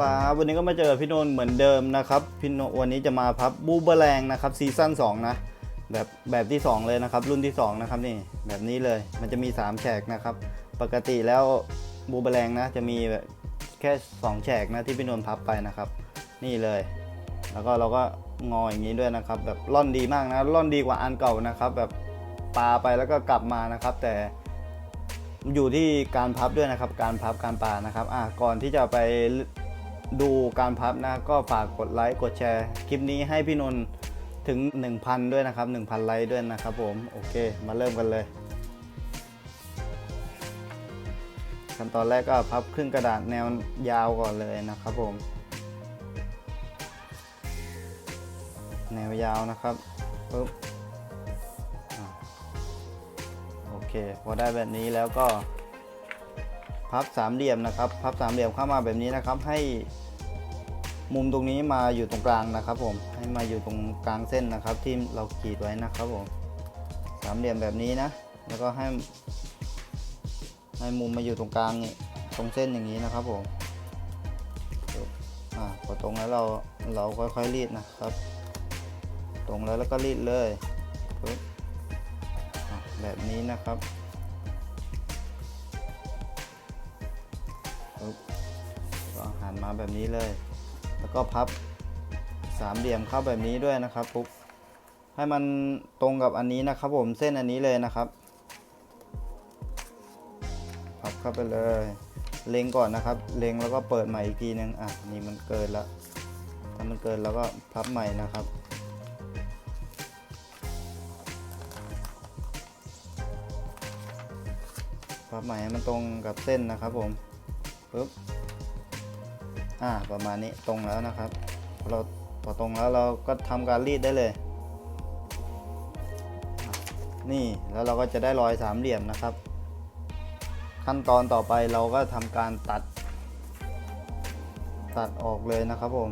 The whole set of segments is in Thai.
ครับวันนี้ก็มาเจอพี่นนท์เหมือนเดิมนะครับพี่นนท์วันนี้จะมาพับบูเบอแรงนะครับซีซั่น2นะแบบแบบที่ 2 เลยนะครับ รุ่นที่ 2 นะครับนี่แบบนี้เลยมันจะมี 3 แฉกนะครับ ปกติแล้วบูเบอแรงนะ จะมีแบบแค่ 2 แฉกนะที่พี่นนท์พับไปนะครับ นี่เลย แล้วก็เราก็งออย่างนี้ด้วยนะครับ แบบล่อนดีมากนะล่อนดีกว่าอันเก่านะครับ แบบปาไปแล้วก็กลับมานะครับ แต่อยู่ที่การพับด้วยนะครับ การพับการปานะครับ อะก่อนที่จะไป ดูการพับนะก็ฝากกดไลค์กดแชร์คลิปนี้ให้พี่นนท์ถึง 1,000 ด้วยนะครับ 1,000 ไลค์ด้วยนะครับผม โอเค มาเริ่มกันเลย ขั้นตอนแรกก็พับครึ่งกระดาษแนวยาวก่อนเลยนะครับผม แนวยาวนะครับปึ๊บอโอเค พอได้แบบนี้แล้วก็ พับสามเหลี่ยมนะครับพับสามเหลี่ยมเข้ามาแบบนี้นะครับ ให้มุมตรงนี้มาอยู่ตรงกลางนะครับ ผมให้มาอยู่ตรงกลางเส้นนะครับ ที่เราขีดไว้นะครับผมสามเหลี่ยมแบบนี้นะ แล้วก็ให้ให้มุมมาอยู่ตรงกลางนี่ตรงเส้นอย่างนี้นะครับผมอ่าพอตรงแล้วเราเราค่อยๆรีดนะครับ ตรงแล้วแล้วก็รีดเลยแบบนี้นะครับ ปึ๊บก็หันมาแบบนี้เลย แล้วก็พับสามเหลี่ยมเข้าแบบนี้ด้วยนะครับปุ๊บให้มันตรงกับอันนี้นะครับผมเส้นอันนี้เลยนะครับ พับเข้าไปเลย เล็งก่อนนะครับ เล็งแล้วก็เปิดใหม่อีกทีนึงอะนี่มันเกินล้วถ้ามันเกินแล้วก็พับใหม่นะครับพับใหม่ให้มันตรงกับเส้นนะครับผม ปึ๊บอ่าประมาณนี้ตรงแล้วนะครับพอเราพอตรงแล้วเราก็ทำการรีดได้เลย นี่แล้วเราก็จะได้รอยสามเหลี่ยมนะครับ ขั้นตอนต่อไปเราก็ทำการตัด ตัดออกเลยนะครับผม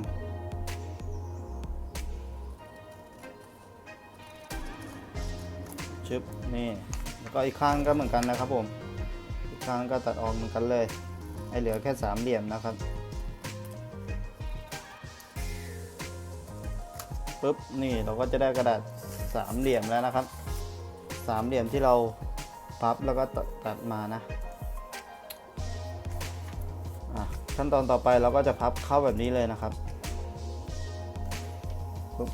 ชึบนี่แล้วก็อีกข้างก็เหมือนกันนะครับผม อีกครั้งก็ตัดออกเหมือนกันเลย ให้เหลือแค่สามเหลี่ยมนะครับปุ๊บนี่เราก็จะได้กระดาษสามเหลี่ยมแล้วนะครับสามเหลี่ยมที่เราพับแล้วก็ตัดมานะขั้นตอนต่อไปเราก็จะพับเข้าแบบนี้เลยนะครับปุ๊บ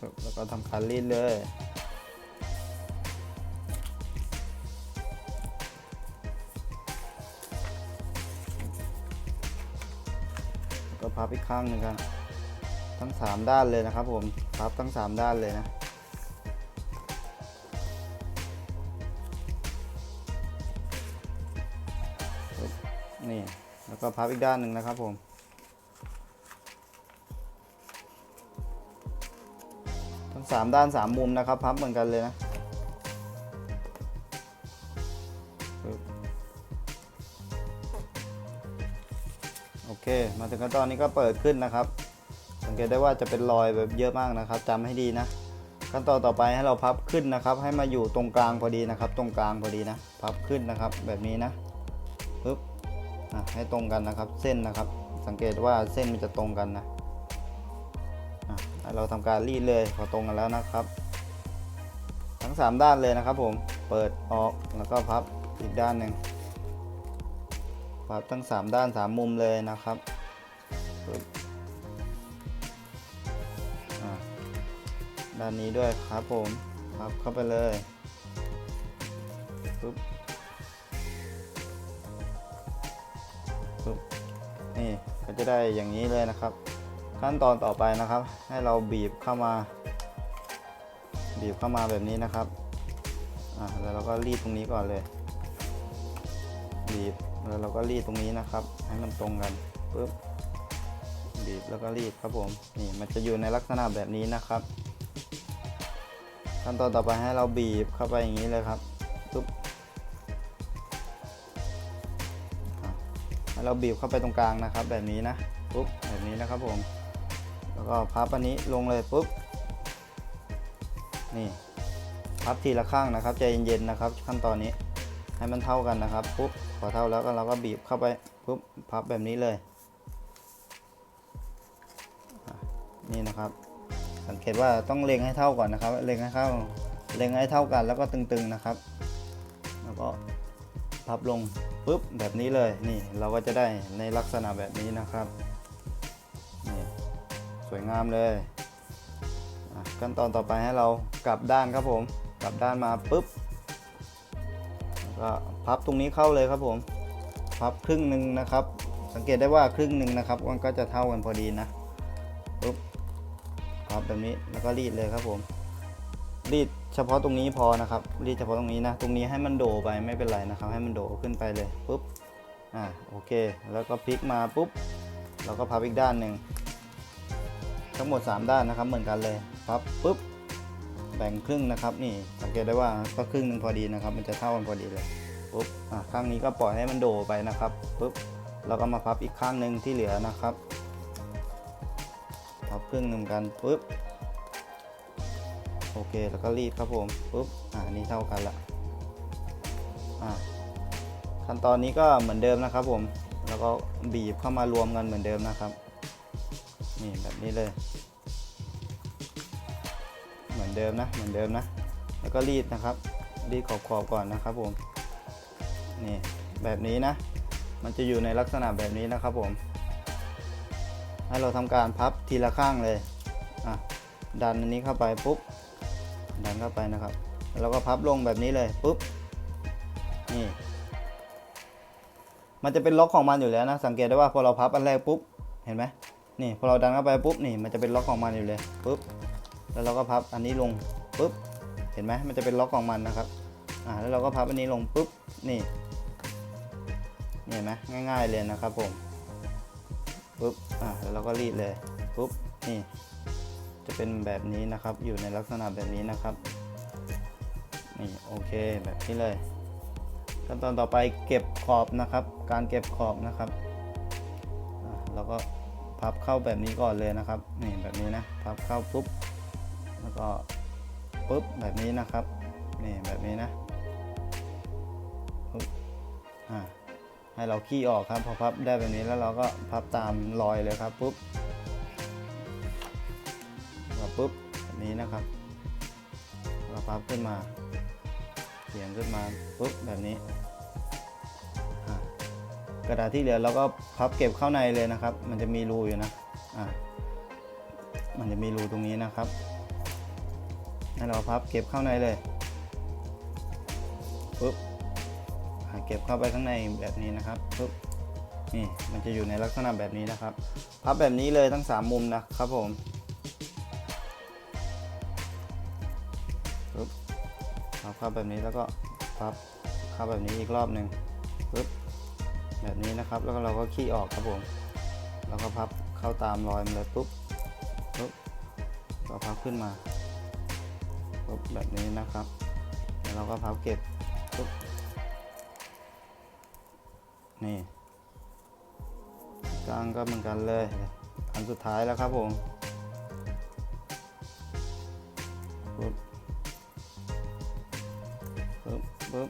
ครับแล้วก็ทำการรีดเลย พับอีกข้างหนึ่งกัน ทั้ง 3 ด้านเลยนะครับผมพับทั้ง 3 ด้านเลยนะนี่แล้วก็พับอีกด้านหนึ่งนะครับผมทั้งสามด้านสามมุมนะครับ พับเหมือนกันเลยนะ มาถึงขั้นตอนนี้ก็เปิดขึ้นนะครับ สังเกตได้ว่าจะเป็นรอยแบบเยอะมากนะครับจำให้ดีนะ ขั้นตอนต่อไปให้เราพับขึ้นนะครับ ให้มาอยู่ตรงกลางพอดีนะครับ ตรงกลางพอดีนะ พับขึ้นนะครับ แบบนี้นะปึ๊บให้ตรงกันนะครับ เส้นนะครับ สังเกตว่าเส้นมันจะตรงกันนะเราทำการรีดเลยพอตรงกันแล้วนะครับ ทั้ง 3 ด้านเลยนะครับผมเปิดออกแล้วก็พับอีกด้านหนึ่ง พับทั้ง 3 ด้าน 3 มุมเลยนะครับด้านนี้ด้วยครับผมพับเข้าไปเลยปึ๊บปึ๊บนี่ก็จะได้อย่างนี้เลยนะครับ ขั้นตอนต่อไปนะครับ ให้เราบีบเข้ามา บีบเข้ามาแบบนี้นะครับอ่าแล้วเราก็รีดตรงนี้ก่อนเลย บีบ แล้วเราก็รีดตรงนี้นะครับ ให้มันตรงกันปุ๊บบีบแล้วก็รีดครับผมนี่มันจะอยู่ในลักษณะแบบนี้นะครับ ขั้นตอนต่อไปให้เราบีบเข้าไปอย่างนี้เลยครับปุ๊บให้เราบีบเข้าไปตรงกลางนะครับ แบบนี้นะปุ๊บแบบนี้นะครับผม แล้วก็พับอันนี้ลงเลยปุ๊บนี่พับทีละข้างนะครับใจเย็นๆนะครับ ขั้นตอนนี้ ให้มันเท่ากันนะครับปุ๊บพอเท่าแล้วก็เราก็บีบเข้าไปปุ๊บพับแบบนี้เลย นี่นะครับ สังเกตว่าต้องเล็งให้เท่าก่อนนะครับเล็งให้เข้าเล็งให้เท่ากันแล้วก็ตึงๆนะครับ แล้วก็พับลงปุ๊บแบบนี้เลยนี่เราก็จะได้ในลักษณะแบบนี้นะครับนี่สวยงามเลยขั้นตอนต่อไปให้เรากลับด้านครับผม กลับด้านมาปุ๊บ ก็พับตรงนี้เข้าเลยครับผม พับครึ่งหนึ่งนะครับ สังเกตได้ว่าครึ่งหนึ่งนะครับมันก็จะเท่ากันพอดีนะปุ๊บพับแบบนี้แล้วก็รีดเลยครับผม รีดเฉพาะตรงนี้พอนะครับ รีดเฉพาะตรงนี้นะ ตรงนี้ให้มันโดไปไม่เป็นไรนะครับ ให้มันโดขึ้นไปเลยปุ๊บอ่าโอเค แล้วก็พลิกมาปุ๊บเราก็พับอีกด้านหนึ่งทั้งหมด 3 ด้านนะครับเหมือนกันเลยพับปุ๊บ แบ่งครึ่งนะครับ นี่สังเกตได้ว่าก็ครึ่งหนึ่งพอดีนะครับ มันจะเท่ากันพอดีเลยปุ๊บอ่าข้างนี้ก็ปล่อยให้มันโดไปนะครับปุ๊บเราก็มาพับอีกข้างหนึ่งที่เหลือนะครับพับครึ่งหนึ่งกันปุ๊บโอเคแล้วก็รีดครับผมปุ๊บอ่านี่เท่ากันละอ่าขั้นตอนนี้ก็เหมือนเดิมนะครับผมแล้วก็บีบเข้ามารวมกันเหมือนเดิมนะครับนี่แบบนี้เลย อนเดิมนะ เหมือนเดิมนะ แล้วก็รีดนะครับ รีดขอบๆก่อนนะครับผม นี่แบบนี้นะ มันจะอยู่ในลักษณะแบบนี้นะครับผม ให้เราทำการพับทีละข้างเลย อะ ดันอันนี้เข้าไปปุ๊บ ดันเข้าไปนะครับ แล้วก็พับลงแบบนี้เลยปุ๊บ นี่ มันจะเป็นล็อกของมันอยู่แล้วนะ สังเกตได้ว่าพอเราพับอันแรกปุ๊บ เห็นไหมนี่พอเราดันเข้าไปปุ๊บนี่มันจะเป็นล็อกของมันอยู่เลยปุ๊บ แล้วเราก็พับอันนี้ลงปุ๊บ เห็นไหมมันจะเป็นล็อกของมันนะครับ อ่า แล้วเราก็พับอันนี้ลงปุ๊บนี่นี่ เห็นไหมง่าย ๆเลยนะครับผม ปุ๊บ อ่า แล้วเราก็รีดเลย ปุ๊บ นี่ จะเป็นแบบนี้นะครับ อยู่ในลักษณะแบบนี้นะครับ นี่ โอเค แบบนี้เลย ขั้นตอนต่อไปเก็บขอบนะครับ การเก็บขอบนะครับอะเราก็พับเข้าแบบนี้ก่อนเลยนะครับ นี่แบบนี้นะ พับเข้าปุ๊บ แล้วก็ปุ๊บแบบนี้นะครับนี่แบบนี้นะปุ๊บอ่าให้เราขี้ออกครับพอพับได้แบบนี้แล้วเราก็พับตามรอยเลยครับปุ๊บเราปุ๊บแบบนี้นะครับ เราพับขึ้นมาเขียงขึ้นมาปุ๊บแบบนี้อะกระดาษที่เหลือเราก็พับเก็บเข้าในเลยนะครับ มันจะมีรูอยู่นะอะมันจะมีรูตรงนี้นะครับ ให้เราพับเก็บเข้าในเลยปุ๊บเก็บเข้าไปข้างในแบบนี้นะครับปุ๊บนี่มันจะอยู่ในลักษณะแบบนี้นะครับ พับแบบนี้เลยทั้งสามมุมนะครับผมปึ๊บพับเข้าแบบนี้แล้วก็พับเข้าแบบนี้อีกรอบหนึ่งปึ๊บแบบนี้นะครับแล้วก็เราก็ขี้ออกครับผม แล้วก็พับเข้าตามรอยมันเลยปุ๊บปุ๊บก็พับขึ้นมา ปุ๊บแบบนี้นะครับแล้วเราก็พับเก็บปุ๊บนี่กลางก็เหมือนกันเลยอันสุดท้ายแล้วครับผมปุ๊บปึ๊บปึ๊บ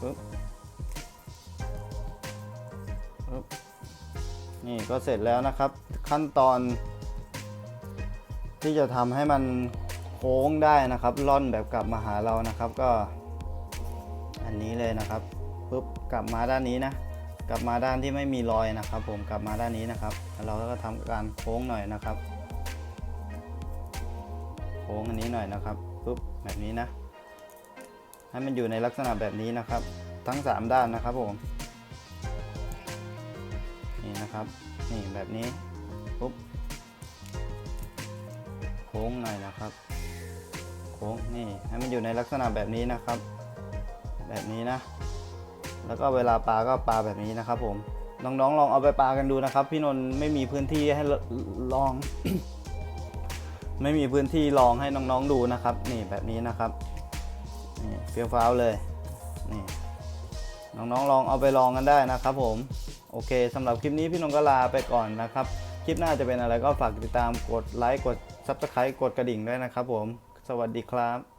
ปึ๊บปึ๊บนี่ก็เสร็จแล้วนะครับ ขั้นตอนที่จะทำให้มัน ค้งได้นะครับล่อนแบบกลับมาหาเรานะครับก็ อันนี้เลยนะครับปึ๊บกลับมาด้านนี้นะ กลับมาด้านที่ไม่มีรอยนะครับ ผมกลับมาด้านนี้นะครับ เราก็ทำการโค้งหน่อยนะครับ โค้งอันนี้หน่อยนะครับปึ๊บแบบนี้นะ ให้มันอยู่ในลักษณะแบบนี้นะครับ ทั้ง 3 ด้านนะครับผมนี่นะครับนี่แบบนี้ปุ๊บ โค้งหน่อยนะครับ โค้งนี่ให้มันอยู่ในลักษณะแบบนี้นะครับ แบบนี้นะ แล้วก็เวลาปลาก็ปลาแบบนี้นะครับ ผมน้องๆลองเอาไปปลากันดูนะครับ พี่นนท์ไม่มีพื้นที่ให้ลอง ไม่มีพื้นที่ลองให้น้องๆดูนะครับ นี่แบบนี้นะครับนี่เฟี้ยวฟ้าวเลยนี่น้องๆลองเอาไปลองกันได้นะครับ ผมโอเคสำหรับคลิปนี้พี่นงก็ลาไปก่อนนะครับ คลิปหน้าจะเป็นอะไรก็ฝากติดตามกดไลค์กด Subscribe กดกระดิ่งด้วยนะครับผม สวัสดีครับ